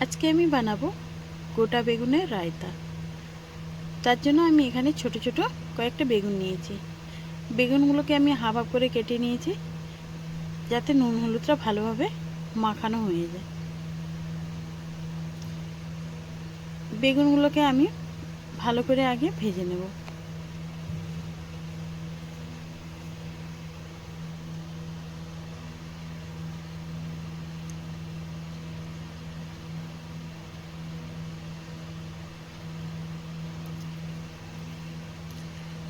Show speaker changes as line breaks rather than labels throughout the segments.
আজকে আমি বানাবো গোটা বেগুনের রায়তা। তার জন্য আমি এখানে ছোট ছোট কয়েকটা বেগুন নিয়েছি। বেগুনগুলোকে আমি হাফ হাফ করে কেটে নিয়েছি, যাতে নুন হলুদটা ভালোভাবে মাখানো হয়ে যায়। বেগুনগুলোকে আমি ভালো করে আগে ভেজে নেব।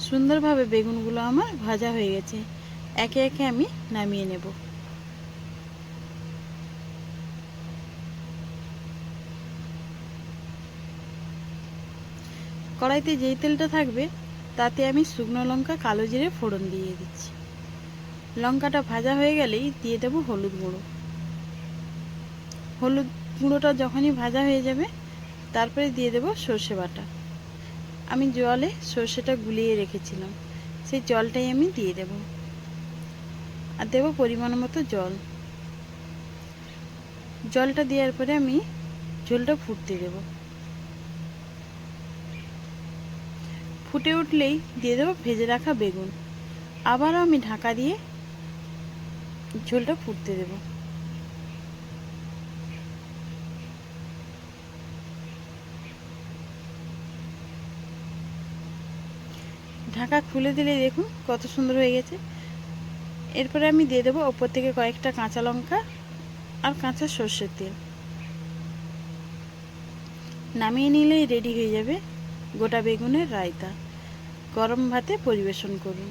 সুন্দরভাবে বেগুনগুলো আমার ভাজা হয়ে গেছে। একে একে আমি নামিয়ে নেব। কড়াইতে যেই তেলটা থাকবে, তাতে আমি শুকনো লঙ্কা, কালো জিরে, ফোড়ন দিয়ে দিচ্ছি। লঙ্কাটা ভাজা হয়ে গেলেই দিয়ে দেবো হলুদ গুঁড়ো। হলুদ গুঁড়োটা যখনই ভাজা হয়ে যাবে, তারপরে দিয়ে দেবো সর্ষে বাটা। আমি জলে সর্ষেটা গুলিয়ে রেখেছিলাম। সেই জলটাই আমি দিয়ে দেব। আর দেবো পরিমাণ মতো জল। জলটা দেওয়ার পরে আমি ঝোলটা ফুটতে দেব। ফুটে উঠলেই দিয়ে দেবো ভেজে রাখা বেগুন। আবারও আমি ঢাকা দিয়ে ঝোলটা ফুটতে দেবো। ঢাকা খুলে দিলে দেখুন কত সুন্দর হয়ে গেছে। এরপরে আমি দিয়ে দেবো ওপর থেকে কয়েকটা কাঁচা লঙ্কা আর কাঁচা সর্ষের তেল। নামিয়ে নিলেই রেডি হয়ে যাবে গোটা বেগুনের রায়তা। গরম ভাতে পরিবেশন করুন।